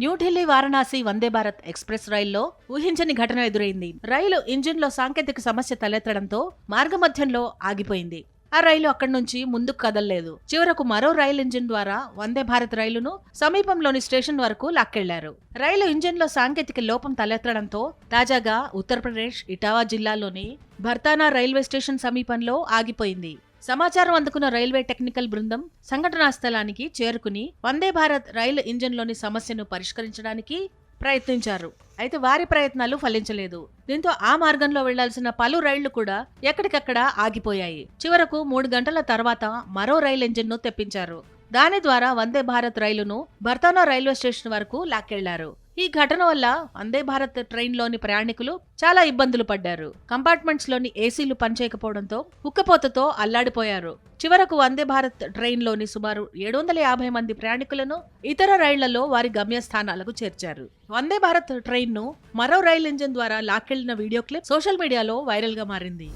New Delhi Varanasi Vande Bharat express రైల్లో ఊహించని ఘటన ఎదురైంది. రైలు ఇంజిన్లో సాంకేతిక సమస్య తలెత్తడంతో మార్గమధ్యంలో ఆగిపోయింది. ఆ రైలు అక్కడి నుంచి ముందుకు కదలలేదు. చివరకు మరో రైలు ఇంజిన్ ద్వారా వందే భారత్ రైలును సమీపంలోని స్టేషన్ వరకు లాక్కెళ్ళారు. రైలు ఇంజిన్లో సాంకేతిక లోపం తలెత్తడంతో తాజాగా ఉత్తరప్రదేశ్ ఇటావా జిల్లాలోని భర్తానా రైల్వే స్టేషన్ సమీపంలో ఆగిపోయింది. సమాచారం అందుకున్న రైల్వే టెక్నికల్ బృందం సంఘటనా స్థలానికి చేరుకుని వందే భారత్ రైలు ఇంజిన్లోని సమస్యను పరిష్కరించడానికి ప్రయత్నించారు. అయితే వారి ప్రయత్నాలు ఫలించలేదు. దీంతో ఆ మార్గంలో వెళ్ళాల్సిన పలు రైళ్ళు కూడా ఎక్కడికక్కడ ఆగిపోయాయి. చివరకు మూడు గంటల తర్వాత మరో రైలు ఇంజిన్ను తెప్పించారు. దాని ద్వారా వందే భారత్ రైలును బర్తానా రైల్వే స్టేషన్ వరకు లాక్కెళ్ళారు. ఈ ఘటన వల్ల వందే భారత్ ట్రైన్లోని ప్రయాణికులు చాలా ఇబ్బందులు పడ్డారు. కంపార్ట్మెంట్స్లోని ఏసీలు పనిచేయకపోవడంతో ఉక్కపోతతో అల్లాడిపోయారు. చివరకు వందే భారత్ ట్రైన్లోని సుమారు ఏడు వందల యాభై మంది ప్రయాణికులను ఇతర రైళ్ళలో వారి గమ్యస్థానాలకు చేర్చారు. వందే భారత్ ట్రైన్ను మరో రైలు ఇంజిన్ ద్వారా లాక్కెళ్ళిన వీడియో క్లిప్ సోషల్ మీడియాలో వైరల్గా మారింది.